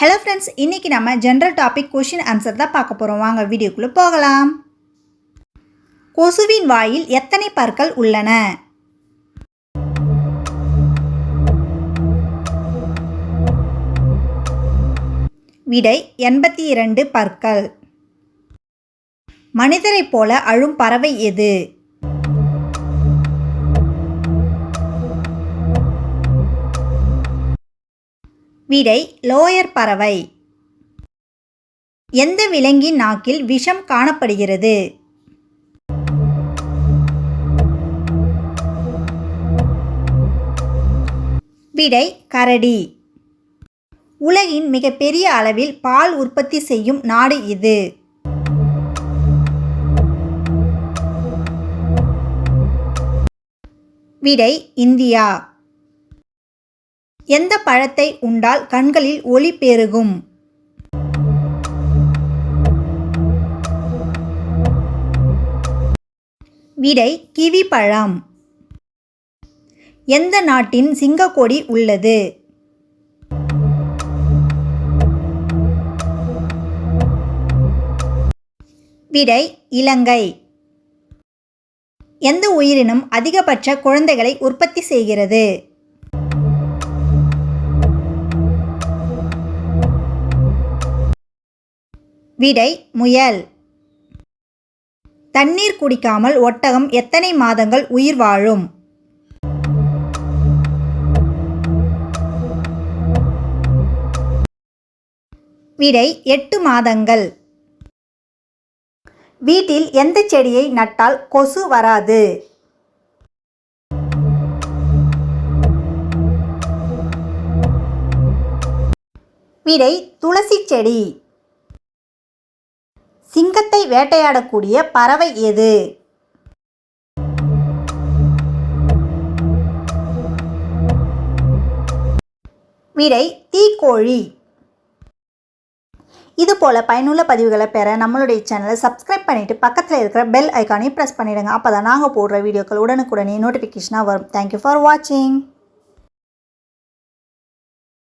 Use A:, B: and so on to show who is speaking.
A: Hello friends இன்றைக்கி நம்ம general topic question answer தான் பார்க்க போகிறோம் வாங்க வீடியோக்குள்ளே போகலாம். கொசுவின் வாயில் எத்தனை பற்கள் உள்ளன? விடை எண்பத்தி இரண்டு பற்கள். மனிதரைப் போல அழும் பறவை எது? விடை லோயர் பறவை. எந்த விலங்கின் நாக்கில் விஷம் காணப்படுகிறது? விடை கரடி. உலகின் மிகப்பெரிய அளவில் பால் உற்பத்தி செய்யும் நாடு இது. விடை இந்தியா. எந்த பழத்தை உண்டால் கண்களில் ஒளி பெருகும்? விடை கிவி பழம். எந்த நாட்டின் சிங்கக்கொடி உள்ளது? விடை இலங்கை. எந்த உயிரினம் அதிகபட்ச குழந்தைகளை உற்பத்தி செய்கிறது? விடை முயல். தண்ணீர் குடிக்காமல் ஒட்டகம் எத்தனை மாதங்கள் உயிர் வாழும்? விடை எட்டு மாதங்கள். வீட்டில் எந்த செடியை நட்டால் கொசு வராது? விடை துளசி செடி. சிங்கத்தை வேட்டையாடக்கூடிய பறவை எது? விடை தீக்கோழி. இது போல் பயனுள்ள பதிவுகளை பெற நம்மளுடைய சேனலை சப்ஸ்கிரைப் பண்ணிவிட்டு பக்கத்தில் இருக்கிற பெல் ஐக்கானையும் ப்ரெஸ் பண்ணிவிடுங்க அப்போ தான் நாங்கள் போடுற வீடியோக்கள் உடனுக்குடனே நோட்டிஃபிகேஷனாக வரும். தேங்க்யூ ஃபார் வாட்சிங்